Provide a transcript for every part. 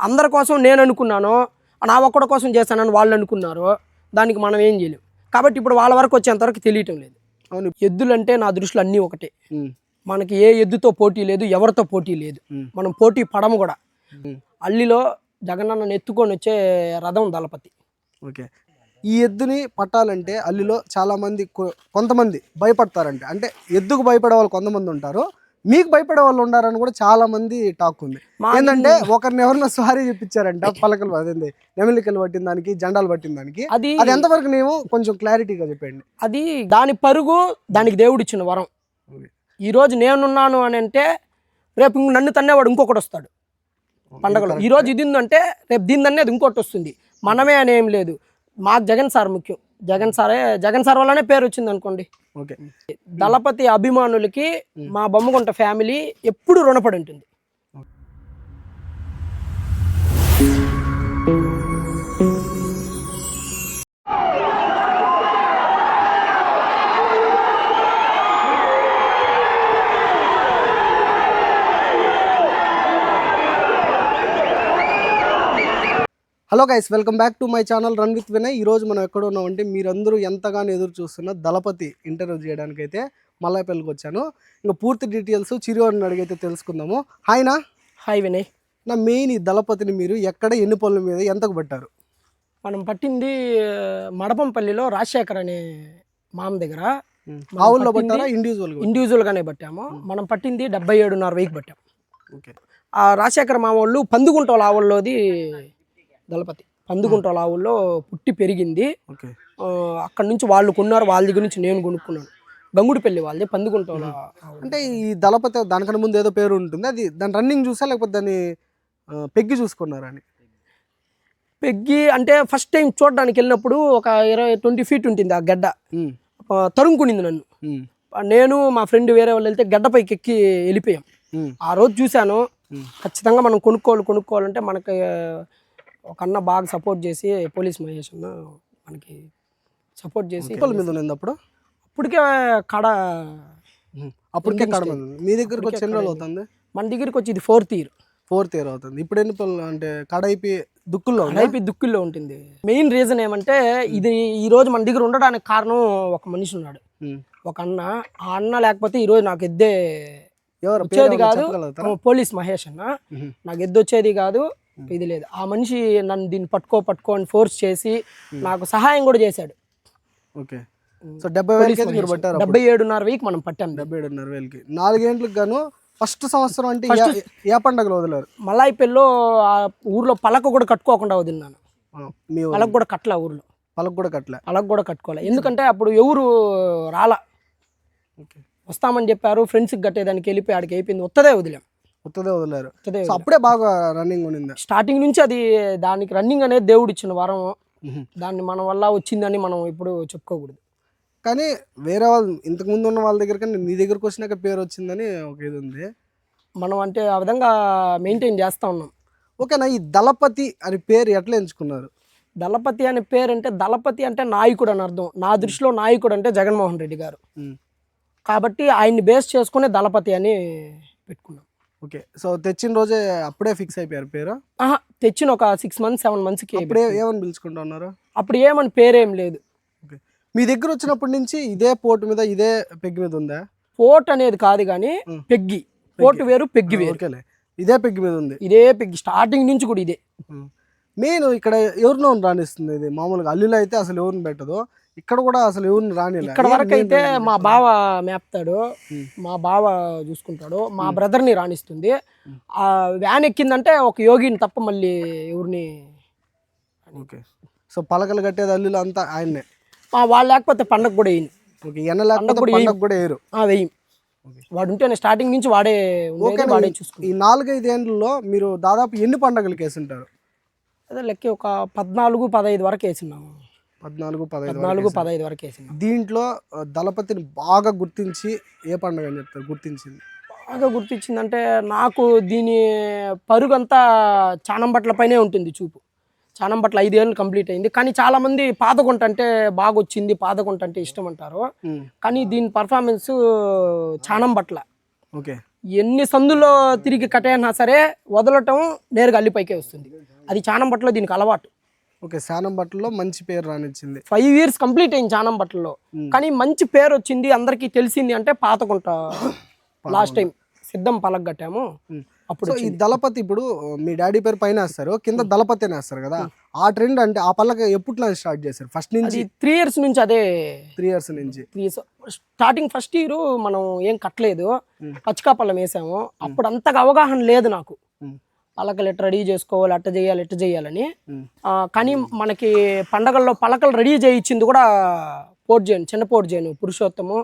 అందరి కోసం నేను అనుకున్నాను నా ఒక్కడి కోసం చేశానని వాళ్ళు అనుకున్నారు దానికి మనం ఏం చేయలేం. కాబట్టి ఇప్పుడు వాళ్ళ వరకు వచ్చేంత వరకు తెలియటం లేదు. అవును. ఎద్దులంటే నా దృష్టిలో అన్నీ ఒకటే. మనకి ఏ ఎద్దుతో పోటీ లేదు ఎవరితో పోటీ లేదు. మనం పోటీ పడము కూడా. అల్లిలో జగనన్నను ఎత్తుకొని వచ్చే రథం దళపతి. ఓకే. ఈ ఎద్దుని పట్టాలంటే అల్లిలో చాలా మంది కొ- కొంతమంది భయపడతారంటే. అంటే ఎద్దుకు భయపడే వాళ్ళు కొంతమంది ఉంటారు. మీకు భయపడే వాళ్ళు ఉండారని కూడా చాలా మంది టాక్ ఉంది. ఏంటంటే ఒకరిని ఎవరన్నా స్వారీ చెప్పించారంట పలకలు అదేంది నెమలికలు పట్టిన దానికి జెండాలు పట్టిన దానికి. అది అది ఎంతవరకు నేను కొంచెం క్లారిటీగా చెప్పండి అది దాని పరుగు దానికి దేవుడిచ్చిన వరం. ఓకే. ఈరోజు నేనున్నాను అని అంటే రేపు ఇంక నన్ను తన్నేవాడు ఇంకొకటి వస్తాడు. పండగలో. ఈ రోజు ఇది ఉందంటే రేపు దీని తన్నేది ఇంకోటి వస్తుంది. మనమే అని ఏం లేదు. మాకు జగన్ సార్ ముఖ్యం. జగన్ సారే జగన్ సార్ వల్లనే పేరు వచ్చింది అనుకోండి ఓకే. దళపతి అభిమానులకి మా బొమ్మగుంట ఫ్యామిలీ ఎప్పుడు రుణపడి ఉంటుంది. Hello guys welcome back to my channel run with Vinay ఈ రోజు మనం ఎక్కడ ఉన్నామంటే మీరందరూ ఎంతగానో ఎదురు చూస్తున్న దళపతి ఇంటర్వ్యూ చేయడానికి అయితే మల్లాయపల్లికి వచ్చాను. ఇంకా పూర్తి డీటెయిల్స్ చిరువారిని అడిగైతే తెలుసుకుందాము. హాయ్నా హాయ్ వినయ్ నా మెయిన్ ఈ దళపతిని మీరు ఎక్కడ ఎన్ని పనుల మీద ఎంతకు పట్టారు? మనం పట్టింది మడపంపల్లిలో రాజశేఖర్ అనే మామ దగ్గర. ఆవుల్లో పట్టారా? ఇండివిజువల్గా ఇండివిజువల్గానే పట్టాము. మనం పట్టింది డెబ్బై ఏడున్నర వెయ్యికి పట్టాం. ఓకే. ఆ రాజశేఖర మామ వాళ్ళు ఆవుల్లోది దళపతి. పందుగుంటోల ఆవుల్లో పుట్టి పెరిగింది. అక్కడి నుంచి వాళ్ళు కొన్నారు వాళ్ళ దగ్గర నుంచి నేను కొనుక్కున్నాను. గంగుడిపల్లి వాళ్ళది ఆవు. అంటే ఈ దళపతి దానికన్నా ముందు ఏదో పేరు ఉంటుంది. అది దాని రన్నింగ్ చూసా లేకపోతే దాన్ని పెగ్గి చూసుకున్నారా అని? పెగ్గి అంటే ఫస్ట్ టైం చూడడానికి వెళ్ళినప్పుడు ఒక ఇరవై ట్వంటీ ఫీట్ ఉంటుంది ఆ గడ్డ. తరుముకునింది నన్ను. నేను మా ఫ్రెండ్ వేరే వాళ్ళు వెళ్తే గడ్డపైకి ఎక్కి వెళ్ళిపోయాం. ఆ రోజు చూశాను. ఖచ్చితంగా మనం కొనుక్కోవాలి కొనుక్కోవాలంటే మనకి ఒక అన్న బాగా సపోర్ట్ చేసి పోలీస్ మహేష్ అన్న మనకి సపోర్ట్ చేసి పనుల మీద ఉంది అప్పుడు. అప్పటికే కడ అప్పటికే ఉంది. మీ దగ్గరకు వచ్చి ఎన్ని రోజులు అవుతుంది? మన దగ్గరికి వచ్చి ఇది ఫోర్త్ ఇయర్ ఫోర్త్ ఇయర్ అవుతుంది. ఇప్పుడు ఎన్ని పనులు అంటే కడ అయిపోయి దుక్కుల్లో? అయిపోయి దుక్కుల్లో ఉంటుంది. మెయిన్ రీజన్ ఏమంటే ఇది ఈ రోజు మన దగ్గర ఉండడానికి కారణం ఒక మనిషి ఉన్నాడు. ఒక అన్న. ఆ అన్న లేకపోతే ఈ రోజు నాకు ఎద్దే ఎవరు? వచ్చేది కాదు. పోలీస్ మహేష్ అన్న. నాకు ఎద్దు వచ్చేది కాదు. ఇది లేదు. ఆ మనిషి నన్ను దీన్ని పట్టుకో పట్టుకో అని ఫోర్స్ చేసి నాకు సహాయం కూడా చేశాడు. ఓకే. సో డెబ్బై వేలకి మీరు పట్టారు డెబ్బై ఏడున్నర వెయ్యికి మనం పట్టాం. డెబ్బై ఏడున్నర వేలకి. నాలుగేంట్లకు గాను ఫస్ట్ సంవత్సరం అంటే ఏ- పండగలు వదిలేరు? మలాయిపల్లిలో ఆ ఊర్లో పలక కూడా కట్టుకోకుండా వదిలినాను. పలక కూడా కట్టలే ఊర్లో. పలకు కూడా కట్టలే? పలక కూడా కట్టుకోలే. ఎందుకంటే అప్పుడు ఎవరు రాలా. ఓకే. వస్తామని చెప్పారు ఫ్రెండ్స్కి కట్టేదానికి వెళ్ళిపోయి ఆడికి అయిపోయింది. వత్తదే వదిలాం. కొత్తదే వదిలేరు. సో అప్పుడే బాగా రన్నింగ్ ఉండింది స్టార్టింగ్ నుంచి అది దానికి రన్నింగ్ అనేది దేవుడు ఇచ్చిన వరం. దాన్ని మన వల్ల వచ్చిందని మనం ఇప్పుడు చెప్పుకోకూడదు. కానీ వేరే వాళ్ళు ఇంతకు ముందు ఉన్న వాళ్ళ దగ్గర కన్నా నీ దగ్గరకు వచ్చినాక పేరు వచ్చిందని ఒక ఇది ఉంది. మనం అంటే ఆ విధంగా మెయింటైన్ చేస్తూ ఉన్నాం. ఓకేనా ఈ దళపతి అని పేరు ఎట్లా ఎంచుకున్నారు? దళపతి అనే పేరు అంటే దళపతి అంటే నాయకుడు అని అర్థం. నా దృష్టిలో నాయకుడు అంటే జగన్మోహన్ రెడ్డి గారు. కాబట్టి ఆయన్ని బేస్ చేసుకునే దళపతి అని పెట్టుకున్నాం. ఓకే. సో తెచ్చిన రోజే అప్పుడే ఫిక్స్ అయిపోయారు పేరు? ఆహా తెచ్చిన ఒక సిక్స్ మంత్స్ సెవెన్ మంత్స్కి అప్పుడే ఏమని పిలుచుకుంటా ఉన్నారు? అప్పుడు ఏమని పేరేం లేదు. మీ దగ్గర వచ్చినప్పటి నుంచి ఇదే పోర్టు మీద ఇదే పెగ్ మీద ఉందా? పోట్ అనేది కాదు కానీ. పెగ్గి. పోటు వేరు పెగ్గి వేరు. ఓకేలే. ఇదే పెగ్ మీద ఉంది. ఇదే పెగ్గి. స్టార్టింగ్ నుంచి కూడా ఇదే. మెయిన్ ఇక్కడ ఎవరినో రాణిస్తుంది ఇది. మామూలుగా అల్లులో అయితే అసలు ఎవరిని పెట్టదు. ఇక్కడ కూడా అసలు ఎవరిని రాని ఇక్కడ వరకు అయితే మా బావ మేపుతాడు. మా బావ చూసుకుంటాడు. మా బ్రదర్ని రాణిస్తుంది. ఆ వ్యాన్ ఎక్కిందంటే ఒక యోగిని తప్ప మళ్ళీ ఎవరిని ఓకే. సో పలకలు కట్టేది అల్లులు అంతా ఆయన్నే. వాళ్ళు లేకపోతే పండగ కూడా వేయను. ఓకే ఎన్న లేకపోతే కూడా పండగ కూడా వేయరు. వేయం వాడు ఉంటేనే స్టార్టింగ్ నుంచి వాడే ఉండేది వాడే చూసుకుంటాడు. ఈ నాలుగైదు ఏండ్లలో మీరు దాదాపు ఎన్ని పండగలకి వేసింటారు అదే లెక్క ఒక పద్నాలుగు పదహైదు వరకు వేసినాము పద్నాలుగు పదహైదు పద్నాలుగు పదహైదు వరకు వేసినాం దీంట్లో దళపతిని బాగా గుర్తించి ఏ పండగ అని చెప్తారు గుర్తించింది. బాగా గుర్తించిందంటే నాకు దీని పరుగంతా చానంబట్ల పైనే ఉంటుంది చూపు. చానంబట్ల ఐదేళ్ళు కంప్లీట్ అయింది. కానీ చాలా మంది పాదగుంట అంటే బాగా వచ్చింది అంటే ఇష్టం అంటారు. కానీ దీని పర్ఫార్మెన్స్ చానం బట్ల ఓకే. ఎన్ని సందులో తిరిగి కట్టేసినా సరే వదలటం నేరుగా అల్లిపైకే వస్తుంది. అది చానం బట్టలో దీనికి అలవాటు. ఓకే శానం బట్టల్లో మంచి పేరు రానిచ్చింది. ఫైవ్ ఇయర్స్ కంప్లీట్ అయింది చానం బట్టల్లో. కానీ మంచి పేరు వచ్చింది అందరికీ తెలిసింది అంటే పాతకుంట. లాస్ట్ టైం సిద్ధం పలక కట్టాము. అప్పుడు ఈ దళపతి ఇప్పుడు మీ డాడీ పేరు పైన వేస్తారు కింద దళపతి అని వేస్తారు కదా ఆ ట్రెండ్ అంటే ఆ పల్లక ఎప్పుట్లో స్టార్ట్ చేశారు? ఫస్ట్ నుంచి? త్రీ ఇయర్స్ నుంచి అదే త్రీ ఇయర్స్ నుంచి. Three years starting first year మనం ఏం కట్టలేదు. పచ్చికాపల్లం వేసాము. అప్పుడు అంతగా అవగాహన లేదు నాకు. పలకలు ఎట్ట రెడీ చేసుకోవాలి అట్ట చేయాలి ఎట్ట చేయాలని. కానీ మనకి పండగల్లో పలకలు రెడీ చేయించింది కూడా పోర్ట్ చేయను చిన్న పోర్ట్ చేయను పురుషోత్తము.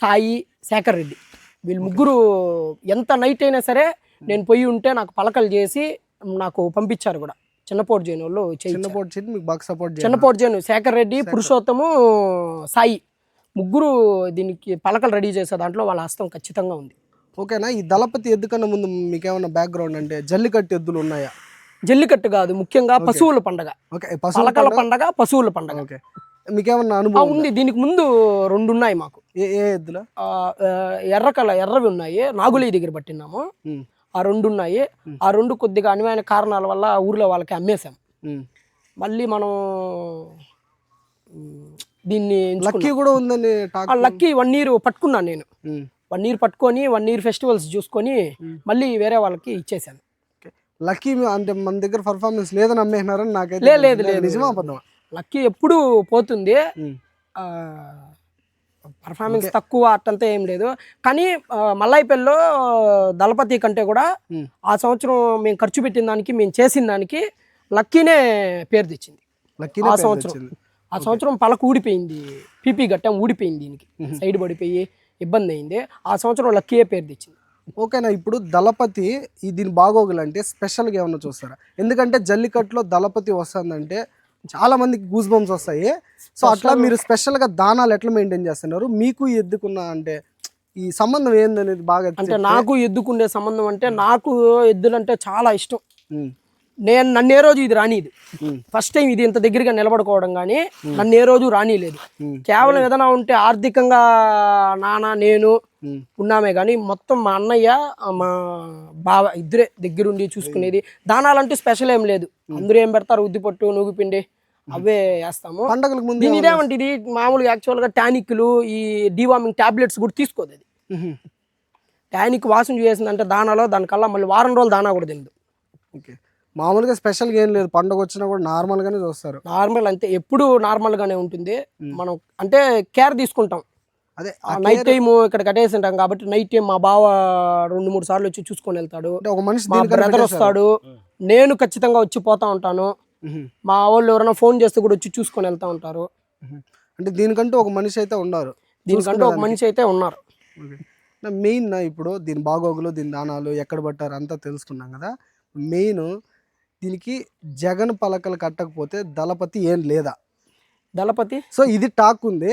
సాయి శేఖర్ రెడ్డి. వీళ్ళు ముగ్గురు ఎంత నైట్ అయినా సరే నేను పోయి ఉంటే నాకు పలకలు చేసి నాకు పంపించారు కూడా. చిన్నపోటు చేయని వాళ్ళు చేయించారు. చిన్న పోటీ చేసి మీకు బాగా సపోర్ట్ చిన్నపోటు చేయను? శేఖర్ రెడ్డి పురుషోత్తము సాయి. ముగ్గురు దీనికి పలకలు రెడీ చేసే దాంట్లో వాళ్ళ హస్తం ఖచ్చితంగా ఉంది. ఓకేనా? ఈ దళపతి ఎద్దు కన్నా ముందు మీకేమన్నా బ్యాక్గ్రౌండ్ అంటే జల్లికట్టు ఎద్దులు ఉన్నాయా? జల్లికట్టు కాదు ముఖ్యంగా పశువుల పండగ. ఓకే పలకల పండగ? పశువుల పండగ. ఓకే. మీకేమన్నా అనుభవం ఉంది? దీనికి ముందు రెండు ఉన్నాయి మాకు. ఏ ఏ ఎద్దుల? ఎర్ర కల ఎర్రవి ఉన్నాయి. నాగులి దగ్గర పట్టినాము. ఆ రెండు ఉన్నాయి ఆ రెండు కొద్దిగా అనువైన కారణాల వల్ల ఊర్లో వాళ్ళకి అమ్మేశాం. మళ్ళీ మనం దీన్ని లక్కీ కూడా ఉందని లక్కీ వన్ ఇయర్ పట్టుకున్నాను నేను. వన్ ఇయర్ పట్టుకొని వన్ ఇయర్ ఫెస్టివల్స్ చూసుకొని మళ్ళీ వేరే వాళ్ళకి ఇచ్చేసాను. లక్కీ అంటే మన దగ్గర పర్ఫార్మెన్స్ లేదని అమ్మేసినారని నాకైతే లేదు. లేదు, నిజమా అబద్ధమా? లక్కీ ఎప్పుడు పోతుంది. పర్ఫార్మెన్స్ తక్కువ అట్టంతా ఏం లేదు. కానీ మల్లాయిపల్లిలో దళపతి కంటే కూడా. ఆ సంవత్సరం మేము ఖర్చు పెట్టిన దానికి మేము చేసిన దానికి లక్కీనే పేరు తెచ్చింది. లక్కీనే ఆ సంవత్సరం. ఆ సంవత్సరం పలక ఊడిపోయింది. పీపీ గట్టం ఊడిపోయింది దీనికి. సైడ్ పడిపోయి ఇబ్బంది అయింది ఆ సంవత్సరం లక్కీయే పేరు తెచ్చింది. ఓకేనా ఇప్పుడు దళపతి ఈ దీని బాగోగులు అంటే స్పెషల్గా ఏమన్నా చూస్తారా? ఎందుకంటే జల్లికట్టులో దళపతి వస్తుందంటే చాలా మందికి గూస్ బంప్స్ వస్తాయి. సో అట్లా మీరు స్పెషల్గా దానాలు ఎట్లా మెయింటైన్ చేస్తున్నారు? మీకు ఎద్దుకున్న అంటే ఈ సంబంధం ఏందనేది బాగా అంటే నాకు ఎద్దుకుండే సంబంధం అంటే నాకు ఎద్దులంటే చాలా ఇష్టం. నేను నన్ను ఏ రోజు ఇది రానిది. ఫస్ట్ టైం ఇది ఇంత దగ్గరగా నిలబడుకోవడం కానీ నన్ను ఏ రోజు రానిలేదు. కేవలం ఏదైనా ఉంటే ఆర్థికంగా నాన్న నేను ఉన్నామే కానీ మొత్తం మా అన్నయ్య మా బావ ఇద్దరే దగ్గరుండి చూసుకునేది. దానాలంటూ స్పెషల్ ఏం లేదు. అందరూ ఏం పెడతారు? ఉద్దిపట్టు నూగిపిండి అవే వేస్తాము. పండగలకు ముందు దీని ఇదేమంటే ఇది మామూలుగా యాక్చువల్గా టానిక్లు ఈ డివార్మింగ్ టాబ్లెట్స్ కూడా తీసుకోదు అది. టానిక్ వాసన చేసిందంటే దానాలో దానికల్లా మళ్ళీ వారం రోజులు దానా కూడా తినదు. ఓకే. మామూలుగా స్పెషల్గా ఏం లేదు. పండగ వచ్చినా కూడా నార్మల్గానే చూస్తారు. నార్మల్ అంతే ఎప్పుడు నార్మల్ గానే ఉంటుంది. మనం అంటే కేర్ తీసుకుంటాం. అదే నైట్ టైం ఇక్కడ కట్టేసి ఉంటాం కాబట్టి నైట్ టైం మా బావ రెండు మూడు సార్లు వచ్చి చూసుకొని వెళ్తాడు. అంటే ఒక మనిషి మా బ్రదర్. వస్తాడు. నేను ఖచ్చితంగా వచ్చి పోతా ఉంటాను. మా వాళ్ళు ఎవరైనా ఫోన్ చేస్తే కూడా వచ్చి చూసుకొని వెళ్తా ఉంటారు. అంటే దీనికంటూ ఒక మనిషి అయితే ఉన్నారు. దీనికంటే ఒక మనిషి అయితే ఉన్నారు. మెయిన్ ఇప్పుడు దీని బాగోగులు దీని దానాలు ఎక్కడ పట్టారు అంతా తెలుసుకున్నాం కదా. మెయిన్ దీనికి జగన్ పలకలు కట్టకపోతే దళపతి ఏం లేదా? దళపతి? సో ఇది టాక్ ఉంది.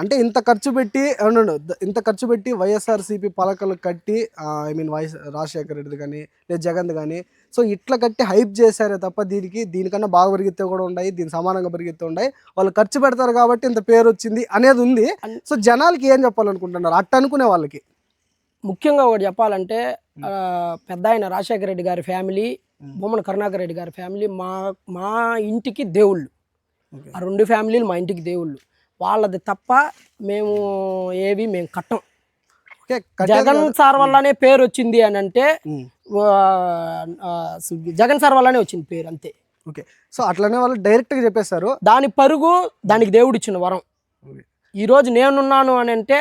అంటే ఇంత ఖర్చు పెట్టి అవునండు, ఇంత ఖర్చు పెట్టి వైఎస్ఆర్సీపీ పలకలు కట్టి ఐ మీన్ వైఎస్ రాజశేఖర రెడ్డిది కానీ లేదా జగన్ది కానీ సో ఇట్లా కట్టి హైప్ చేశారే తప్ప దీనికి దీనికన్నా బాగా పెరిగితే కూడా ఉన్నాయి దీని సమానంగా పెరిగితే ఉన్నాయి. వాళ్ళు ఖర్చు పెడతారు కాబట్టి ఇంత పేరు వచ్చింది అనేది ఉంది. సో జనాలకి ఏం చెప్పాలనుకుంటున్నారు? అట్ట అనుకునే వాళ్ళకి. ముఖ్యంగా ఒకటి చెప్పాలంటే పెద్ద ఆయన రాజశేఖర రెడ్డి గారి ఫ్యామిలీ బొమ్మన కరుణాకర్ రెడ్డి గారి ఫ్యామిలీ మా మా ఇంటికి దేవుళ్ళు. ఆ రెండు ఫ్యామిలీలు మా ఇంటికి దేవుళ్ళు. వాళ్ళది తప్ప మేము ఏవి మేము కట్టం. జగన్ సార్ వల్లనే పేరు వచ్చింది అని అంటే జగన్ సార్ వల్లనే వచ్చింది పేరు అంతే. ఓకే సో అట్లనే వాళ్ళు డైరెక్ట్గా చెప్పేశారు దాని పరుగు దానికి దేవుడు ఇచ్చిన వరం. ఈ రోజు నేనున్నాను అని అంటే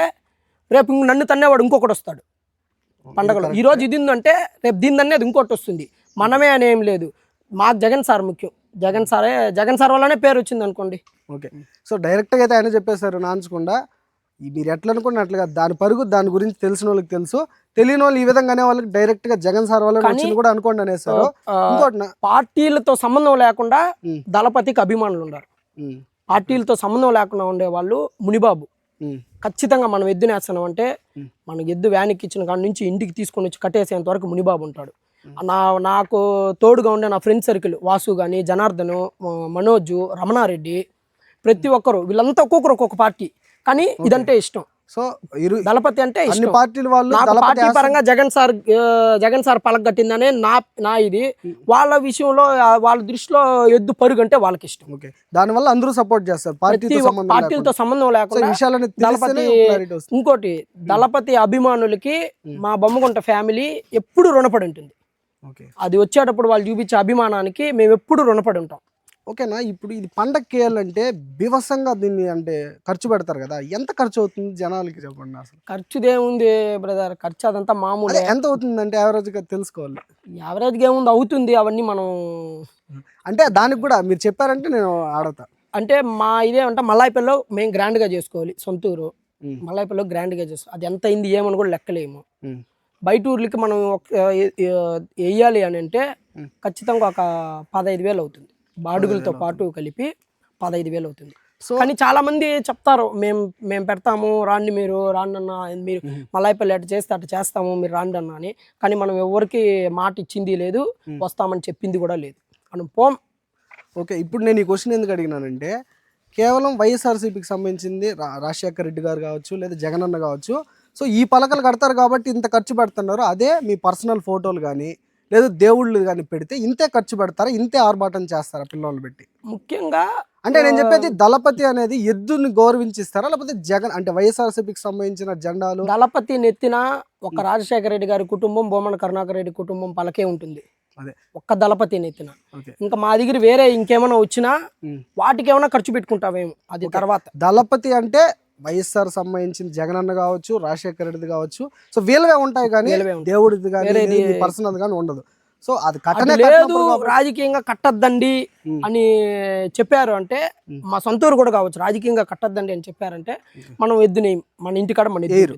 రేపు ఇంక నన్ను తన్నేవాడు ఇంకొకటి వస్తాడు. పండగలో. ఈ రోజు ఇది ఉందంటే రేపు దీని అనేది ఇంకోటి వస్తుంది. మనమే అని ఏం లేదు. మాకు జగన్ సార్ ముఖ్యం. జగన్ సారే జగన్ సార్ వల్లనే పేరు వచ్చింది అనుకోండి. ఓకే. సో డైరెక్ట్గా అయితే ఆయన చెప్పేశారు నాంచకుండా మీరు ఎట్లా అనుకున్నట్లుగా దాని పరుగు దాని గురించి తెలిసిన వాళ్ళకి తెలుసు. తెలియని వాళ్ళు ఈ విధంగానే వాళ్ళకి డైరెక్ట్గా జగన్ సార్ వచ్చింది కూడా అనుకోండి అనేసారు. ఇంకోటి పార్టీలతో సంబంధం లేకుండా. దళపతికి అభిమానులు ఉన్నారు. పార్టీలతో సంబంధం లేకుండా ఉండేవాళ్ళు మునిబాబు. ఖచ్చితంగా మనం ఎద్దునేస్తున్నాం అంటే. మనకి ఎద్దు వ్యాన్కి ఇచ్చిన కాడ నుంచి ఇంటికి తీసుకొని వచ్చి కట్టేసేంత వరకు మునిబాబు ఉంటాడు. నా నాకు తోడుగా ఉండే నా ఫ్రెండ్ సర్కిల్ వాసు కానీ జనార్దను మనోజు రమణారెడ్డి ప్రతి ఒక్కరు వీళ్ళంతా ఒక్కొక్కరు ఒక్కొక్క పార్టీ. కానీ ఇదంటే ఇష్టం. సో ఇరు దళపతి అంటే అన్ని ఇష్టం. పార్టీల వాళ్ళు పార్టీ పరంగా జగన్ సార్ జగన్ సార్ పలకట్టిందనే నా నా ఇది. వాళ్ళ విషయంలో వాళ్ళ దృష్టిలో ఎద్దు పరుగు అంటే వాళ్ళకి ఇష్టం. ఓకే. దానివల్ల అందరూ సపోర్ట్ చేస్తారు. పార్టీలతో. సంబంధం లేకుండా దళపతి ఇంకోటి దళపతి అభిమానులకి మా బొమ్మగుంట ఫ్యామిలీ ఎప్పుడు రుణపడి ఉంటుంది. అది వచ్చేటప్పుడు వాళ్ళు చూపించే అభిమానానికి మేము ఎప్పుడు రుణపడి ఉంటాం. ఓకేనా? ఇప్పుడు ఇది పండగ కేయాలంటే బీభత్సంగా దీన్ని అంటే ఖర్చు పెడతారు కదా ఎంత ఖర్చు అవుతుంది జనాలకి చెప్పండి అసలు? ఖర్చుదేముంది బ్రదర్ ఖర్చు అదంతా అదే మామూలే ఎంత అవుతుంది అంటే యావరేజ్గా తెలుసుకోవాలి. యావరేజ్గా ఏముంది? అవుతుంది అవన్నీ మనం అంటే దానికి కూడా మీరు చెప్పారంటే నేను ఆడతా. అంటే మా ఇదేమంటే మల్లాయిపల్లిలో మేము గ్రాండ్గా చేసుకోవాలి సొంతూరు. మల్లాయిపల్లిలో గ్రాండ్గా చేసుకోవాలి అది ఎంత అయింది ఏమని కూడా లెక్కలేము. బయట ఊర్లకి మనం వేయాలి అని అంటే. ఖచ్చితంగా ఒక పదహైదు వేలు అవుతుంది. బాడుగులతో పాటు కలిపి పదహైదు వేలు అవుతుంది. సో కానీ చాలా మంది చెప్తారు మేము మేము పెడతాము రాండి మీరు రాండి అన్న మీరు మలాయిపల్లి అటు చేస్తే అటు చేస్తాము మీరు రాండి అన్న అని. కానీ మనం ఎవరికి మాట ఇచ్చింది లేదు వస్తామని చెప్పింది కూడా లేదు. మనం పోం. ఓకే ఇప్పుడు నేను ఈ క్వశ్చన్ ఎందుకు అడిగినానంటే కేవలం వైఎస్ఆర్సీపీకి సంబంధించింది రాజశేఖర్ రెడ్డి గారు కావచ్చు లేదా జగనన్న కావచ్చు సో ఈ పలకలు కడతారు కాబట్టి ఇంత ఖర్చు పెడుతున్నారు. అదే మీ పర్సనల్ ఫోటోలు కానీ లేదా దేవుళ్ళు కానీ పెడితే ఇంతే ఖర్చు పెడతారా? ఇంతే ఆర్భాటం చేస్తారా పిల్లలు పెట్టి? ముఖ్యంగా అంటే నేను చెప్పేది దళపతి అనేది ఎద్దుని గౌరవించిస్తారా? లేకపోతే జగన్ అంటే వైఎస్ఆర్సీపీకి సంబంధించిన జెండాలు? దళపతి నెత్తిన ఒక రాజశేఖర రెడ్డి గారి కుటుంబం బొమ్మన కరుణాకర్ రెడ్డి కుటుంబం పలకే ఉంటుంది. అదే. ఒక్క దళపతి నెత్తిన. ఇంకా మా దగ్గర వేరే ఇంకేమైనా వచ్చినా. వాటికి ఏమైనా ఖర్చు పెట్టుకుంటామేమో అది తర్వాత. దళపతి అంటే వైఎస్ఆర్ సంబంధించిన జగనన్న కావచ్చు రాజశేఖర రెడ్డిది కావచ్చు. సో వీళ్ళవే ఉంటాయి కానీ. దేవుడిది కానీ పర్సనల్ కానీ ఉండదు. సో అది అది కట్టనే లేదు కట్టినప్పుడు కాబట్టి- రాజకీయంగా కట్టద్దండి ఉమ్. అని చెప్పారు అంటే మా సొంతూరు కూడా కావచ్చు రాజకీయంగా కట్టద్దండి అని చెప్పారంటే మనం ఎద్దుని మన ఇంటికాడ మన ఏరు.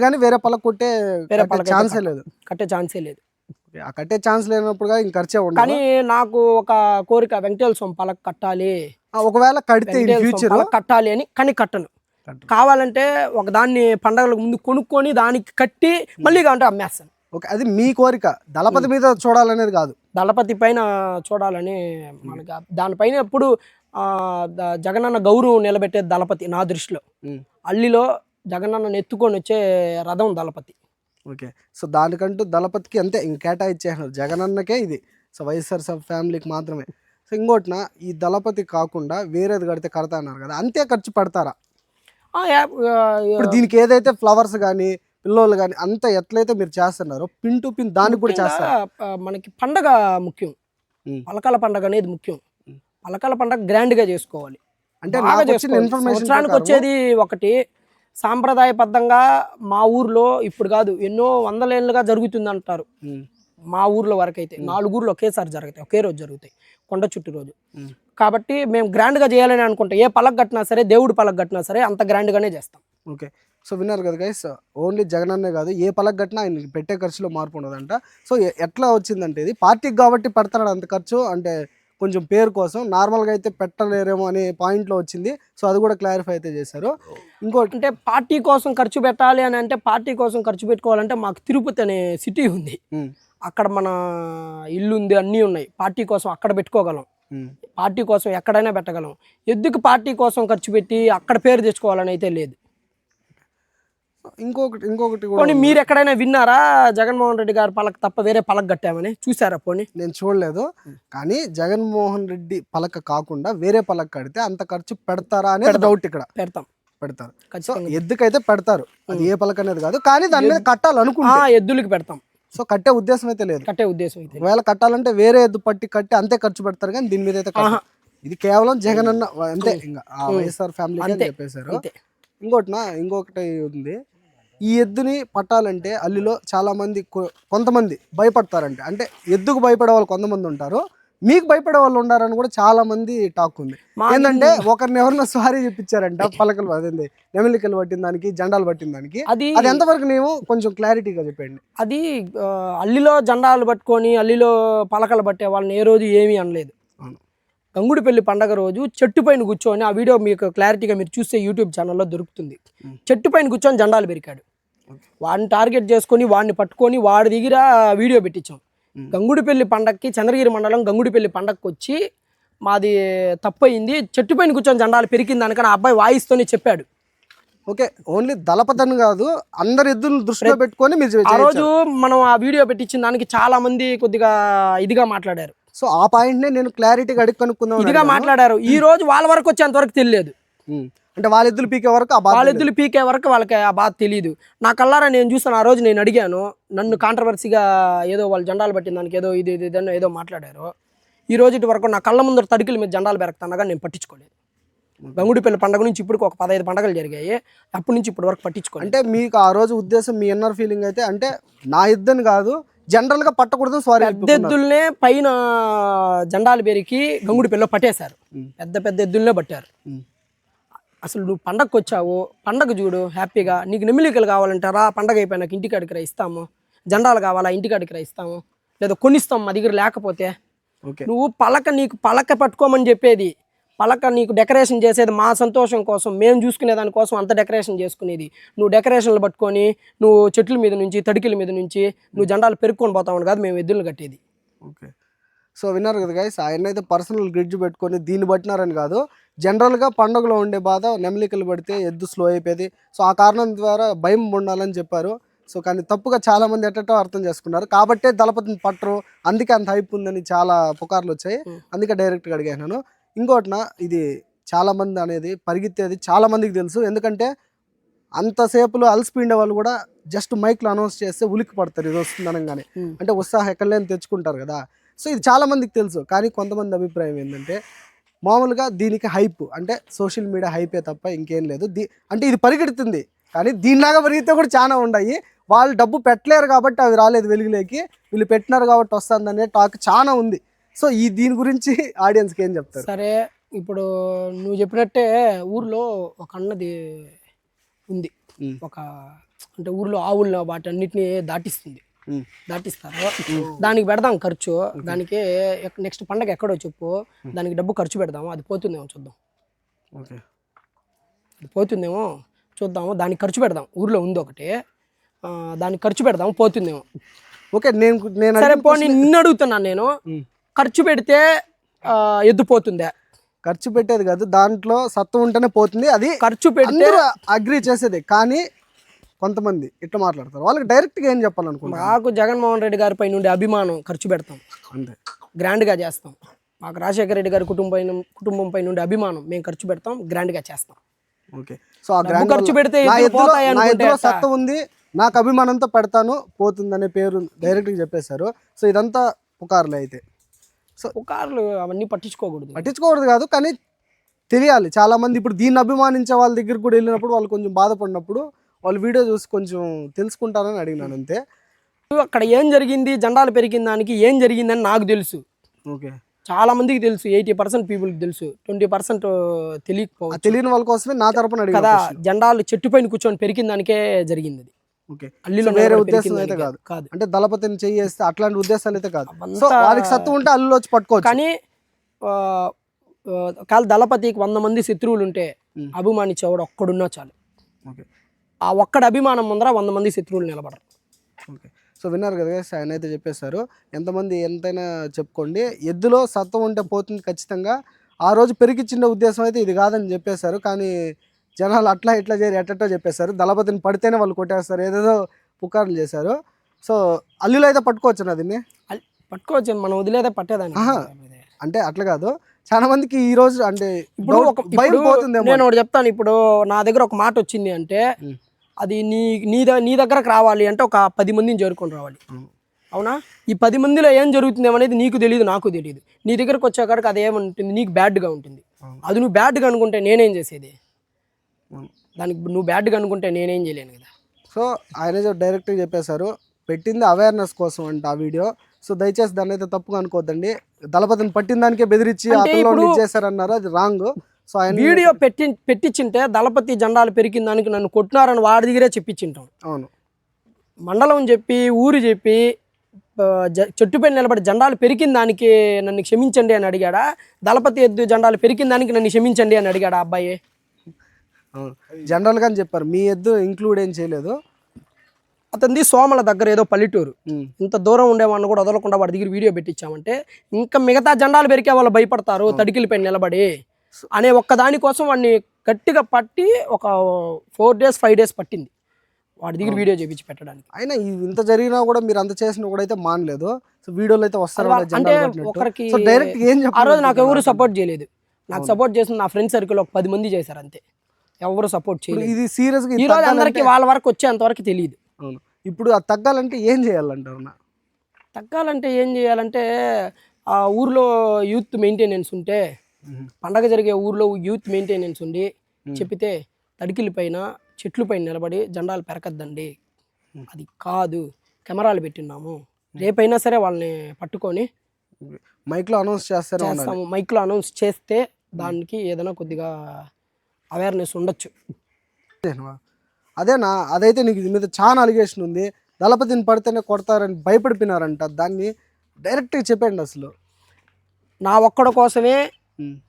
కానీ వేరే పళ్ళకు కొట్టే వేరే పళ్ళకైతే ఛాన్సే లేదు. కట్టే ఛాన్సే లేదు. కట్టే ఛాన్స్ లేనప్పుడు ఇంక ఖర్చే ఉండదు. కానీ నాకు ఒక కోరిక వెంకటేశ్వర స్వామి పలక కట్టాలి. ఒకవేళ కడితే ఫ్యూచర్ కట్టాలి అని కానీ కట్టను. కావాలంటే ఒక దాన్ని పండగలకు ముందు కొనుక్కొని దానికి కట్టి మళ్ళీ కావాలంటే అమ్మేస్తాను. ఓకే అది మీ కోరిక. దళపతి మీద చూడాలనేది కాదు. దళపతి పైన చూడాలని మనకి దానిపైన ఎప్పుడు జగనన్న గౌరవం నిలబెట్టే దళపతి నా దృష్టిలో. అల్లిలో జగనన్న ఎత్తుకొని వచ్చే రథం దళపతి. ఓకే సో దానికంటూ దళపతికి అంతే కేటాయించేసినారు జగనన్నకే ఇది. సో వైఎస్ఆర్ సబ్ ఫ్యామిలీకి మాత్రమే. సో ఇంకోటిన ఈ దళపతి కాకుండా వేరేది కడితే కడతా అన్నారు కదా అంతే ఖర్చు పెడతారా? ఇప్పుడు దీనికి ఏదైతే ఫ్లవర్స్ కానీ పిల్లోలు కానీ అంత ఎట్లయితే మీరు చేస్తున్నారో పిన్ టు పిన్ దానికి కూడా చేస్తారు. మనకి పండగ ముఖ్యం. పలకాల పండగ అనేది ముఖ్యం. పలకాల పండగ గ్రాండ్గా చేసుకోవాలి. అంటే సంవత్సరానికి వచ్చేది ఒకటి సాంప్రదాయబద్ధంగా మా ఊర్లో ఇప్పుడు కాదు ఎన్నో వందలేళ్ళుగా జరుగుతుంది అంటారు మా ఊర్లో వరకు అయితే నాలుగు ఊర్లు ఒకేసారి జరుగుతాయి ఒకే రోజు జరుగుతాయి కొండ చుట్టు రోజు. కాబట్టి మేము గ్రాండ్గా చేయాలని అనుకుంటాం ఏ పలక కట్టినా సరే దేవుడు పలక కట్టినా సరే అంత గ్రాండ్గానే చేస్తాం. ఓకే. సో విన్నారు కదా గైస్ ఓన్లీ జగనన్నే కాదు ఏ పలక కట్టినా ఆయనకి పెట్టే ఖర్చులో మార్పు ఉండదంట. సో ఎట్లా వచ్చిందంటే ఇది పార్టీకి కాబట్టి పెడతాడు అంత ఖర్చు అంటే కొంచెం పేరు కోసం. నార్మల్గా అయితే పెట్టలేరేమో అనే పాయింట్లో వచ్చింది. సో అది కూడా క్లారిఫై అయితే చేశారు. ఇంకోటి అంటే పార్టీ కోసం ఖర్చు పెట్టాలి అని అంటే పార్టీ కోసం ఖర్చు పెట్టుకోవాలంటే మాకు తిరుపతి అనే సిటీ ఉంది. అక్కడ మన ఇల్లు ఉంది అన్నీ ఉన్నాయి. పార్టీ కోసం అక్కడ పెట్టుకోగలం. పార్టీ కోసం ఎక్కడైనా పెట్టగలం. ఎందుకు పార్టీ కోసం ఖర్చు పెట్టి అక్కడ పేరు తెచ్చుకోవాలని అయితే లేదు. ఇంకొకటి ఇంకొకటి పోనీ మీరు ఎక్కడైనా విన్నారా? జగన్మోహన్ రెడ్డి గారు పలక తప్ప వేరే పలక కట్టామని? చూసారా పోనీ? నేను చూడలేదు. కానీ జగన్మోహన్ రెడ్డి పలక కాకుండా వేరే పలక కడితే అంత ఖర్చు పెడతారా అనేది డౌట్ ఇక్కడ. పెడతాం. పెడతారు. సో ఎద్దుకైతే పెడతారు? అది ఏ పలక అనేది కాదు. కానీ దాని మీద కట్టాలనుకుంటే. ఎద్దులకి పెడతాం. సో కట్టే ఉద్దేశం అయితే లేదు. కట్టే ఉద్దేశం అయితే ఒకవేళ కట్టాలంటే వేరే ఎద్దు పట్టి కట్టి అంతే ఖర్చు పెడతారు కానీ దీని మీద అయితే. ఇది కేవలం జగన్ అన్న అంతే ఇంకా వైఎస్ఆర్ ఫ్యామిలీ అంతే. చెప్పేశారు. అంతే. ఇంకోటినా ఇంకొకటి ఉంది. ఈ ఎద్దుని పట్టాలంటే అల్లిలో చాలా మంది కొంతమంది భయపడతారంటే. అంటే ఎద్దుకు భయపడే వాళ్ళు కొంతమంది ఉంటారు. మీకు భయపడే వాళ్ళు ఉన్నారని కూడా చాలా మంది టాక్ ఉంది. ఏంటంటే ఒకరిని ఎవరినో సారీ చెప్పించారంట పలకలు అదేంది నెమలికలు పట్టిన దానికి జెండాలు పట్టిన దానికి. అది అది ఎంతవరకు నేను కొంచెం క్లారిటీగా చెప్పండి అది అల్లిలో జెండాలు పట్టుకొని అల్లిలో పలకలు పట్టే వాళ్ళని ఏ రోజు ఏమీ అనలేదు. గంగుడిపల్లి పండగ రోజు చెట్టు పైన కూర్చొని ఆ వీడియో మీకు క్లారిటీగా మీరు చూస్తే యూట్యూబ్ ఛానల్లో దొరుకుతుంది. చెట్టు పైన కూర్చొని జెండాలు పెరికాడు. వాడిని టార్గెట్ చేసుకొని వాడిని పట్టుకొని వాడి దగ్గర వీడియో పెట్టించాం. గంగుడిపల్లి పండగకి చంద్రగిరి మండలం గంగుడిపల్లి పండగకి వచ్చి మాది తప్పయింది. చెట్టు పైన కూర్చొని జెండాలు పెరికింది అనుకని ఆ అబ్బాయి వాయిస్తోనే చెప్పాడు. ఓకే ఓన్లీ దళపతిని కాదు అందరి ఎద్దులను దృష్టిలో పెట్టుకొని మీరు ఆ. రోజు మనం ఆ వీడియో పెట్టించిన దానికి చాలా మంది కొద్దిగా ఇదిగా మాట్లాడారు. సో ఆ పాయింట్ నేను క్లారిటీగా అడిగి కనుక్కుందాం ఇదిగా మాట్లాడారు. ఈ రోజు వాళ్ళ వరకు వచ్చేంత వరకు తెలియదు అంటే వాళ్ళ ఎద్దులు పీకే వరకు ఆ బాధ వాళ్ళ ఎద్దులు పీకే వరకు వాళ్ళకి ఆ బాధ తెలియదు నా కల్లారా నేను చూసాను ఆ రోజు నేను అడిగాను నన్ను కాంట్రవర్సీగా ఏదో వాళ్ళు జెండాలు పట్టిన దానికి ఏదో ఇది ఇది ఏదో మాట్లాడారు. ఈ రోజు వరకు నా కళ్ళ ముందర తడికల మీద జెండాలు పెరగతానగా నేను పట్టించుకోలేదు. గంగుడిపల్లి పండగ నుంచి ఇప్పుడు ఒక పదహైదు పండగలు జరిగాయి. అప్పటి నుంచి ఇప్పటి వరకు పట్టించుకోలేదు. అంటే మీకు ఆ రోజు ఉద్దేశం మీ ఇన్నర్ ఫీలింగ్ అయితే అంటే నా ఎద్దని కాదు జనరల్గా పట్టకూడదు సారీ పెద్ద ఎద్దుల్నే పైన జెండాలు పెరిగి గంగుడి పిల్ల పట్టేశారు పెద్ద పెద్ద ఎద్దుల్నే పట్టారు. అసలు నువ్వు పండగకు వచ్చావు పండగ చూడు హ్యాపీగా. నీకు నెమ్మిలికలు కావాలంటే రా పండగ అయిపోయినాక ఇంటికాడికి రా ఇస్తాము. జెండాలు కావాలా? ఇంటికాడికి రా ఇస్తాము. లేదా కొనిస్తాం మా దగ్గర లేకపోతే. ఓకే. నువ్వు పలక నీకు పలక పట్టుకోమని చెప్పేది. పలక నీకు డెకరేషన్ చేసేది మా సంతోషం కోసం. మేము చూసుకునే దానికోసం అంత డెకరేషన్ చేసుకునేది. నువ్వు డెకరేషన్లు పట్టుకొని నువ్వు చెట్ల మీద నుంచి తడికిల మీద నుంచి నువ్వు జెండాలు పెరుక్కొని పోతావు కాదు మేము ఎద్దులు కట్టేది. ఓకే. సో విన్నారు కదా గైస్ ఆయన అయితే పర్సనల్ గ్రిడ్జ్ పెట్టుకొని దీన్ని పట్టినారని కాదు జనరల్గా పండుగలో ఉండే బాధ నెమలికలు పడితే ఎద్దు స్లో అయిపోయేది. సో ఆ కారణం ద్వారా భయం ఉండాలని చెప్పారు. సో కానీ తప్పుగా చాలా మంది ఎట్టటో అర్థం చేసుకున్నారు. కాబట్టే దళపతిని పట్టరు అందుకే అంత హైప్ ఉందని చాలా పుకార్లు వచ్చాయి. అందుకే డైరెక్ట్గా అడిగాను ఇంకోటిన ఇది చాలా మంది అనేది పరిగెత్తేది చాలా మందికి తెలుసు. ఎందుకంటే అంతసేపులో అలసిపోయిండే వాళ్ళు కూడా జస్ట్ మైక్లో అనౌన్స్ చేస్తే ఉలిక్కి పడతారు. ఇది వస్తుంది అనగానే Hmm. అంటే ఉత్సాహం ఎక్కడ లేని తెచ్చుకుంటారు కదా. సో ఇది చాలా మందికి తెలుసు. కానీ కొంతమంది అభిప్రాయం ఏంటంటే మామూలుగా దీనికి హైప్ అంటే సోషల్ మీడియా హైపే తప్ప ఇంకేం లేదు. దీ అంటే ఇది పరిగెడుతుంది. కానీ దీనిలాగా పరిగెత్తే కూడా చాలా ఉన్నాయి వాళ్ళు డబ్బు పెట్టలేరు కాబట్టి అవి రాలేదు వెలుగులోకి. వీళ్ళు పెట్టినారు కాబట్టి వస్తుందనే టాక్ చాలా ఉంది. సో ఈ దీని గురించి ఆడియన్స్కి ఏం చెప్తారు? సరే ఇప్పుడు నువ్వు చెప్పినట్టే ఊర్లో ఒక అన్నది ఉంది. ఒక అంటే ఊర్లో ఆవులను వాటన్నిటిని దాటిస్తుంది. దాటిస్తారు. దానికి పెడదాం ఖర్చు. దానికి నెక్స్ట్ పండగ ఎక్కడో చెప్పు. దానికి డబ్బు ఖర్చు పెడదాము. అది పోతుందేమో చూద్దాం. ఓకే. అది పోతుందేమో చూద్దాము. దానికి ఖర్చు పెడదాం. ఊర్లో ఉంది ఒకటి. దానికి ఖర్చు పెడదాం పోతుందేమో. ఓకే నేను నేను సరే పోనీ నిన్ను అడుగుతున్నాను నేను. ఖర్చు పెడితే ఎద్దు పోతుందా. ఖర్చు పెట్టేది కాదు. దాంట్లో సత్వం ఉంటేనే పోతుంది. అది ఖర్చు పెడితే అగ్రి చేసేది. కానీ కొంతమంది ఇట్లా మాట్లాడతారు. వాళ్ళకి డైరెక్ట్గా ఏం చెప్పాలనుకుంటున్నారు? మాకు జగన్మోహన్ రెడ్డి గారి పై నుండి అభిమానం ఖర్చు పెడతాం. అంతే. గ్రాండ్గా చేస్తాం. మాకు రాజశేఖర రెడ్డి గారి కుటుంబం కుటుంబం పై నుండి అభిమానం మేము ఖర్చు పెడతాం గ్రాండ్గా చేస్తాం. ఓకే. సో ఆ గ్రాండ్ ఖర్చు పెడితే? సత్వం ఉంది నాకు అభిమానంతో పెడతాను పోతుందనే పేరు డైరెక్ట్గా చెప్పేశారు. సో ఇదంతా పుకార్లే అయితే. పుకార్లు అవన్నీ పట్టించుకోకూడదు. పట్టించుకోకూడదు కాదు కానీ తెలియాలి. చాలా మంది ఇప్పుడు దీన్ని అభిమానించే వాళ్ళ దగ్గరికి కూడా వెళ్ళినప్పుడు వాళ్ళు కొంచెం బాధపడినప్పుడు వాళ్ళు వీడియో చూసి కొంచెం తెలుసుకుంటారని అడిగినాను అంతే. అక్కడ ఏం జరిగింది జెండాలు పెరిగిన దానికి ఏం జరిగిందని నాకు తెలుసు. ఓకే. చాలా మందికి తెలుసు ఎయిటీ పర్సెంట్ పీపుల్కి తెలుసు ట్వంటీ పర్సెంట్ ఆ తెలియకపోవచ్చు తెలియని వాళ్ళ కోసమే నా తరపున కదా. జెండాలు చెట్టు పైన కూర్చొని పెరిగిన దానికే జరిగింది. అది ఓకే. అల్లిలో వేరే ఉద్దేశం అయితే. కాదు. కాదు. అంటే దళపతిని చేయేస్తే అట్లాంటి ఉద్దేశాలు అయితే కాదు. సో వారికి సత్తు ఉంటే అల్లు వచ్చి పట్టుకోవచ్చు. కానీ కాదు దళపతికి వంద మంది శత్రువులు ఉంటే. అభిమానించేవాడు ఒక్కడున్నా చాలు. ఓకే. ఆ ఒక్కడి అభిమానం ముందర వంద మంది శత్రువులు నిలబడరు. ఓకే. సో విన్నారు కదా ఆయన అయితే చెప్పేశారు. ఎంతమంది ఎంతైనా చెప్పుకోండి. ఎద్దులో సత్వం ఉంటే పోతుంది ఖచ్చితంగా. ఆ రోజు పెరిగిచ్చిన ఉద్దేశం అయితే ఇది కాదని చెప్పేశారు. కానీ జనాలు అట్లా ఇట్లా చేరి ఎట్టట్టో చెప్పేశారు. దళపతిని పడితేనే వాళ్ళు కొట్టేస్తారు. ఏదేదో పుకార్లు చేశారు. సో అల్లులో అయితే పట్టుకోవచ్చు నా దీన్ని? పట్టుకోవచ్చు. మనం వదిలేదే పట్టేదాన్ని. అంటే అట్లా కాదు. చాలా మందికి ఈ రోజు అంటే ఇప్పుడు ఒక భయం పోతుందేమో నేను ఒకటి చెప్తాను. ఇప్పుడు నా దగ్గర ఒక మాట వచ్చింది అంటే. అది నీ నీ ద- నీ దగ్గరకు రావాలి అంటే ఒక పది మందిని చేరుకొని రావాలి. అవునా. ఈ పది మందిలో ఏం జరుగుతుంది అనేది నీకు తెలియదు నాకు తెలియదు నీ దగ్గరకు వచ్చేకాడికి అది ఏముంటుంది? నీకు బ్యాడ్గా ఉంటుంది. అది నువ్వు బ్యాడ్గా అనుకుంటే నేనేం చేసేది. దానికి నువ్వు బ్యాడ్గా అనుకుంటే నేనేం చేయలేను కదా. సో ఆయన డైరెక్ట్గా చెప్పేశారు. పెట్టింది అవేర్నెస్ కోసం అంట ఆ వీడియో. సో దయచేసి దాన్ని అయితే తప్పుగా అనుకోవద్దండి. దళపతిని పట్టిన దానికే బెదిరించి చేశారన్నారు అది రాంగ్ సో ఆయన వీడియో పెట్టి పెట్టించింటే దళపతి జెండాలు పెరిగిన దానికి నన్ను కొట్టినారని వాడి దగ్గరే చెప్పించింటాం అవును. మండలం చెప్పి ఊరు చెప్పి ఆ, జ- చెట్టు పైన నిలబడి జెండాలు పెరికిన దానికి నన్ను క్షమించండి అని అడిగాడా? దళపతి ఎద్దు జెండాలు పెరికిన దానికి నన్ను క్షమించండి అని అడిగాడా అబ్బాయి? అవును. జనరల్గా అని చెప్పారు మీ ఎద్దు ఇంక్లూడ్ ఏం చేయలేదు. అతనిది సోమల దగ్గర ఏదో పల్లెటూరు. ఇంత దూరం ఉండేవాడిని కూడా వదలకుండా వాడి దగ్గర వీడియో పెట్టించామంటే ఇంకా మిగతా జెండాలు పెరికే వాళ్ళు భయపడతారు తడికిల పైన నిలబడి. అనే ఒక్క దాని కోసం వాడిని గట్టిగా పట్టి ఒక ఫోర్ డేస్ ఫైవ్ డేస్ పట్టింది. వాడి దగ్గర వీడియో చేపించి పెట్టడానికి. అయినా ఇంత జరిగినా కూడా మీరు అంత చేసినా కూడా అయితే మానలేదు. సో వీడియోలో అయితే వస్తారు అంటే ఒకరికి డైరెక్ట్ ఏం ఆ రోజు నాకు ఎవరు సపోర్ట్ చేయలేదు. నాకు సపోర్ట్ చేసిన నా ఫ్రెండ్ సర్కిల్ ఒక పది మంది చేశారు అంతే. ఎవరు సపోర్ట్ చేయలేదు. ఇది సీరియస్ ఈ రోజు అందరికి వాళ్ళ వరకు వచ్చేంత వరకు తెలియదు అవును. ఇప్పుడు అది తగ్గాలంటే ఏం చేయాలంటారు నా? తగ్గాలంటే ఏం చేయాలంటే ఆ ఊర్లో యూత్ మెయింటెనెన్స్ ఉంటే పండగ జరిగే ఊర్లో యూత్ మెయింటెనెన్స్ ఉండి చెప్పితే తడికిల పైన చెట్లు పైన నిలబడి జెండాలు పెరకద్దండి. అది కాదు. కెమెరాలు పెట్టినాము రేపైనా సరే వాళ్ళని పట్టుకొని మైక్లో అనౌన్స్ ఉండాలి చేస్తాము. మైక్లో అనౌన్స్ చేస్తే దానికి ఏదైనా కొద్దిగా అవేర్నెస్ ఉండొచ్చు. అదేనా? అదైతే నీకు ఇది మీద చాలా అలిగేషన్ ఉంది. దళపతిని పడితేనే కొడతారని భయపడిపోయినారంట. దాన్ని డైరెక్ట్గా చెప్పండి అసలు. నా ఒక్కడ కోసమే.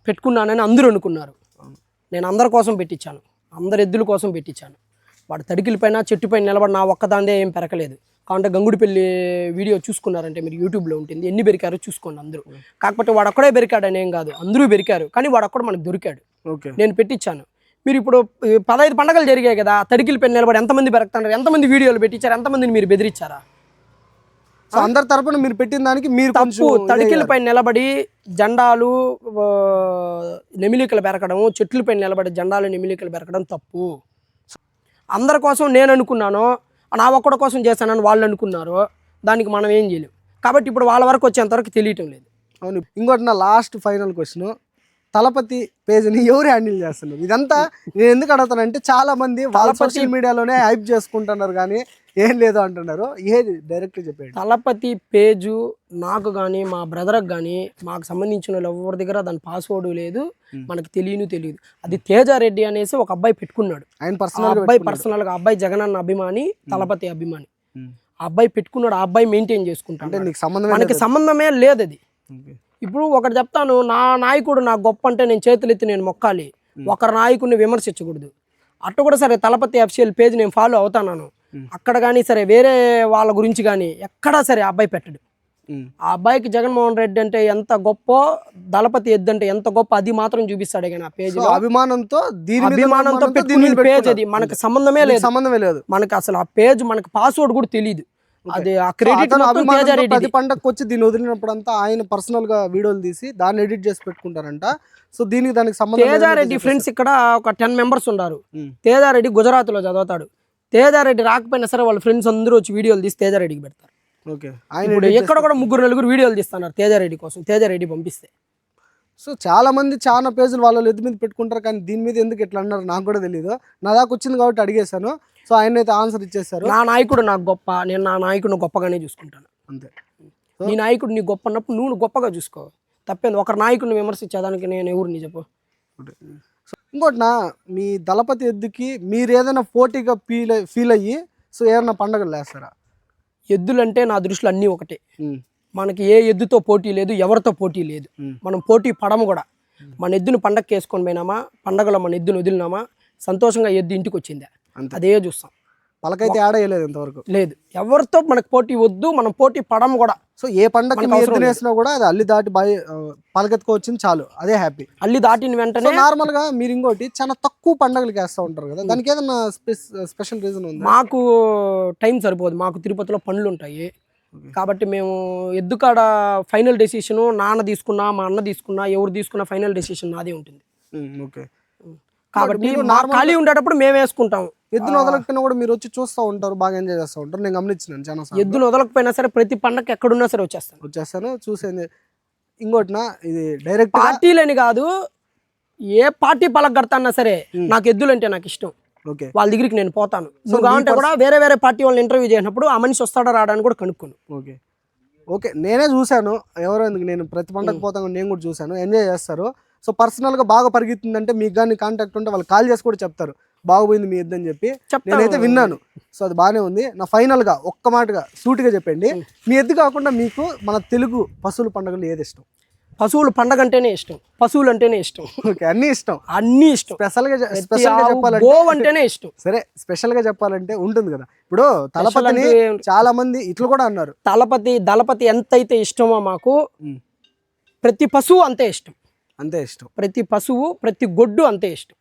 పెట్టుకున్నానని అందరూ అనుకున్నారు. నేను అందరి కోసం పెట్టించాను. అందరి ఎద్దుల కోసం పెట్టించాను. వాడు తడికిల పైన చెట్టు పైన నిలబడి నా ఒక్కదాందే ఏం పెరకలేదు. కాకుంటే గంగుడిపల్లి వీడియో చూసుకున్నారంటే మీరు యూట్యూబ్లో ఉంటుంది. ఎన్ని బెరికారో చూసుకోండి అందరూ. కాకపోతే వాడు ఒక్కడే బెరికాడని ఏం కాదు. అందరూ బెరికారు. కానీ వాడు ఒక్కడు మనకు దొరికాడు. ఓకే. నేను పెట్టించాను. మీరు ఇప్పుడు పదహైదు పండగలు జరిగాయి కదా తడికిల పైన నిలబడి ఎంతమంది బెరకుతున్నారు? ఎంతమంది వీడియోలు పెట్టించారు? ఎంతమందిని మీరు బెదిరించారా? సో అందరి తరపున మీరు పెట్టిన దానికి మీరు తప్పు తడికిలపై నిలబడి జెండాలు నెమిలికలు పెరగడం చెట్లపై నిలబడి జెండాలు నెమిలికలు పెరగడం తప్పు. అందరి కోసం నేను అనుకున్నాను నా ఒక్కడి కోసం చేశానని వాళ్ళు అనుకున్నారు దానికి మనం ఏం చేయలేం. కాబట్టి ఇప్పుడు వాళ్ళ వరకు వచ్చేంత వరకు తెలియటం లేదు. అవును. ఇంకోటి నా లాస్ట్ ఫైనల్ క్వశ్చన్ తలపతి పేజ్ని ఎవరు హ్యాండిల్ చేస్తున్నారు? ఇదంతా నేను ఎందుకు అడుగుతానంటే చాలా మంది వాళ్ళ సోషల్ మీడియాలోనే హైప్ చేసుకుంటున్నారు కానీ ఏం లేదు అంటున్నారు. ఏది డైరెక్ట్ చెప్పండి తలపతి పేజు నాకు కానీ మా బ్రదర్కి కానీ మాకు సంబంధించిన వాళ్ళు ఎవరి దగ్గర దాని పాస్వర్డ్ లేదు. మనకు తెలియను తెలియదు. అది తేజారెడ్డి అనేసి ఒక అబ్బాయి పెట్టుకున్నాడు. ఆయన పర్సనల్ అబ్బాయి పర్సనల్గా అబ్బాయి జగనన్న అభిమాని తలపతి అభిమాని. ఆ అబ్బాయి పెట్టుకున్నాడు ఆ అబ్బాయి మెయింటైన్ చేసుకుంటాడు నీకు సంబంధమే మనకి. సంబంధమే లేదు అది. ఇప్పుడు ఒకటి చెప్తాను నా నాయకుడు నాకు గొప్ప అంటే నేను చేతులు ఎత్తి నేను మొక్కాలి. ఒకరి నాయకుడిని విమర్శించకూడదు. అట్ట కూడా సరే తలపతి అఫిషియల్ పేజ్ నేను ఫాలో అవుతాను అక్కడ కానీ సరే వేరే వాళ్ళ గురించి కానీ ఎక్కడా సరే అబ్బాయి పెట్టడు. ఆ అబ్బాయికి జగన్మోహన్ రెడ్డి అంటే ఎంత గొప్ప దళపతి ఎద్దు అంటే ఎంత గొప్ప అది మాత్రం చూపిస్తాడు కానీ ఆ పేజ్ అభిమానంతో దీని అభిమానంతో పెట్టుకునే పేజ్. అది. మనకి సంబంధమే లేదు. సంబంధమే లేదు. మనకి అసలు ఆ పేజ్ మనకి పాస్వర్డ్ కూడా తెలియదు అది ఆ క్రెడిట్ ప్రతి పండగకి వచ్చి దీన్ని వదిలినప్పుడంతా ఆయన పర్సనల్గా వీడియోలు తీసి దాన్ని ఎడిట్ చేసి పెట్టుకుంటారంట. సో దీనికి దానికి సంబంధం తేజారెడ్డి ఫ్రెండ్స్ ఇక్కడ ఒక టెన్ మెంబర్స్ ఉన్నారు. తేజారెడ్డి గుజరాత్లో చదువుతాడు. తేజారెడ్డి రాకపోయినా సరే వాళ్ళ ఫ్రెండ్స్ అందరూ వచ్చి వీడియోలు తీసి తేజారెడ్డికి పెడతారు. ఓకే. ఆయన ఇప్పుడు ఎక్కడ కూడా ముగ్గురు నలుగురు వీడియోలు తీస్తున్నారు తేజారెడ్డి కోసం తేజారెడ్డి పంపిస్తే. సో చాలా మంది చాలా పేజీలు వాళ్ళ ఎద్దు మీద పెట్టుకుంటారు కానీ దీని మీద ఎందుకు ఇట్లా అన్నారు నాకు కూడా తెలియదు నా దాకా వచ్చింది కాబట్టి అడిగేశాను. సో ఆయన అయితే ఆన్సర్ ఇచ్చేసారు నా నాయకుడు నాకు గొప్ప నేను నా నాయకుడిని గొప్పగానే చూసుకుంటాను. అంతే. నీ నాయకుడు నీ గొప్ప అన్నప్పుడు నువ్వు గొప్పగా చూసుకో. తప్పేంది? ఒకరి నాయకుడిని విమర్శించేదానికి నేను ఎవరిని చెప్పు? సో ఇంకోటి నా మీ దళపతి ఎద్దుకి మీరు ఏదైనా పోటీగా ఫీల్ ఫీల్ అయ్యి సో ఏదైనా పండగలు వేస్తారా ఎద్దులంటే నా దృష్టిలో అన్నీ ఒకటే. మనకి ఏ ఎద్దుతో పోటీ లేదు ఎవరితో పోటీ లేదు. మనం పోటీ పడము కూడా. మన ఎద్దును పండగకి వేసుకొని పోయినామా పండగలో మన ఎద్దును వదిలినామా సంతోషంగా ఎద్దు ఇంటికి వచ్చిందా అంతే. అదే చూస్తాం. పలకైతే యాడ్ అయ్యలేదు ఇంతవరకు. లేదు. ఎవరితో మనకు పోటీ వద్దు మనం పోటీ పడము కూడా. సో ఏ పండగకి వేసినా కూడా అది అల్లి దాటి బాయ్ పలకెత్తుకొచ్చింది చాలు. అదే హ్యాపీ. అల్లి దాటిన వెంటనే నార్మల్గా మీరు ఇంకోటి చాలా తక్కువ పండగలకి వేస్తూ ఉంటారు కదా. దానికి ఏదైనా స్పెషల్ రీజన్ ఉందా? మాకు టైం సరిపోదు. మాకు తిరుపతిలో పనులు ఉంటాయి కాబట్టి మేము ఎద్దుకాడ ఫైనల్ డెసిషన్ నాన్న తీసుకున్నా మా అన్న తీసుకున్నా ఎవరు తీసుకున్నా ఫైనల్ డెసిషన్ నాదే ఉంటుంది. ఓకే. కాబట్టి ఖాళీ ఉండేటప్పుడు మేము వేసుకుంటాం ఎద్దును వదలకపోయినా కూడా మీరు వచ్చి చూస్తూ ఉంటారు బాగా ఎంజాయ్ చేస్తూ ఉంటారు. నేను గమనించినాను చాలా. ఎద్దును వదలకపోయినా సరే ప్రతి పండగకి ఎక్కడున్నా సరే వచ్చేస్తాను. వచ్చేస్తాను చూసేది. ఇంకోటినా ఇది డైరెక్ట్ పార్టీలని కాదు ఏ పార్టీ పలకడతానా సరే నాకు ఎద్దులంటే నాకు ఇష్టం. ఓకే. వాళ్ళ దగ్గరికి నేను పోతాను. నువ్వు కావాలంటే కూడా వేరే వేరే పార్టీ వాళ్ళని ఇంటర్వ్యూ చేసినప్పుడు ఆ మనిషి వస్తాడా రావడానికి కూడా కనుక్కోను. ఓకే. ఓకే నేనే చూశాను. ఎవరో ఎందుకు నేను ప్రతి పండగ పోతాను నేను కూడా చూశాను. ఎంజాయ్ చేస్తారు. సో పర్సనల్గా బాగా పరిగెత్తుందంటే మీకు కానీ కాంటాక్ట్ ఉంటే వాళ్ళు కాల్ చేసి కూడా చెప్తారు. బాగుపోయింది మీ ఇద్దని చెప్పి. నేనైతే విన్నాను. సో అది బాగానే ఉంది. నా ఫైనల్గా ఒక్క మాటగా సూటిగా చెప్పండి. మీ ఎద్దు కాకుండా మీకు మన తెలుగు పశువుల పండుగలు ఏది ఇష్టం? పశువులు పండగ అంటేనే ఇష్టం. పశువులు అంటేనే ఇష్టం. ఓకే అన్నీ ఇష్టం. అన్నీ ఇష్టం. స్పెషల్గా ప్రతి స్పెషల్గా ఆవు, చెప్పాలంటే గోవు అంటేనే ఇష్టం. సరే స్పెషల్గా చెప్పాలంటే ఉంటుంది కదా. ఇప్పుడు తలపతిని అంటే- చాలా మంది ఇట్లా కూడా అన్నారు. తలపతి దళపతి ఎంతైతే ఇష్టమో మాకు ప్రతి పశువు అంతే ఇష్టం. అంతే ఇష్టం. ప్రతి పశువు ప్రతి గొడ్డు అంతే ఇష్టం.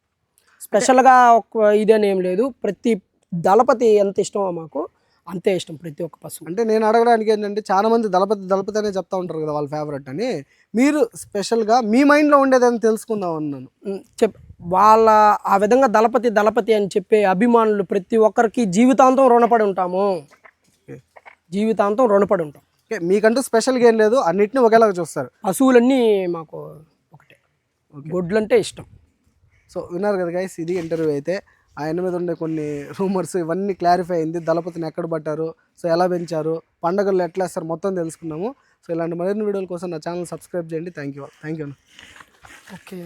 స్పెషల్గా ఒక ఇదని ఏం లేదు. ప్రతి దళపతి ఎంత ఇష్టమో మాకు అంతే ఇష్టం ప్రతి ఒక్క పశువు. అంటే నేను అడగడానికి ఏంటంటే చాలా మంది దళపతి దళపతి అనే చెప్తా ఉంటారు కదా వాళ్ళ ఫేవరెట్ అని. మీరు స్పెషల్గా మీ మైండ్లో ఉండేదని తెలుసుకుందాం అన్నాను. చెప్ వాళ్ళ ఆ విధంగా దళపతి దళపతి అని చెప్పే అభిమానులు ప్రతి ఒక్కరికి జీవితాంతం రుణపడి ఉంటాము. జీవితాంతం రుణపడి ఉంటాం. ఓకే మీకంటూ స్పెషల్గా ఏం లేదు. అన్నిటిని ఒకేలాగా చూస్తారు. పశువులన్నీ మాకు ఒకటే. గొడ్లంటే ఇష్టం. సో విన్నారు కదా గైస్ ఇది ఇంటర్వ్యూ అయితే. ఆయన మీద ఉండే కొన్ని రూమర్స్ ఇవన్నీ క్లారిఫై అయింది. దళపతిని ఎక్కడ పట్టారు? సో ఎలా పెంచారు? పండగలు ఎట్లా వేస్తారు? మొత్తం తెలుసుకున్నాము. సో ఇలాంటి మరిన్ని వీడియోల కోసం నా ఛానల్ సబ్స్క్రైబ్ చేయండి. Thank you thank you okay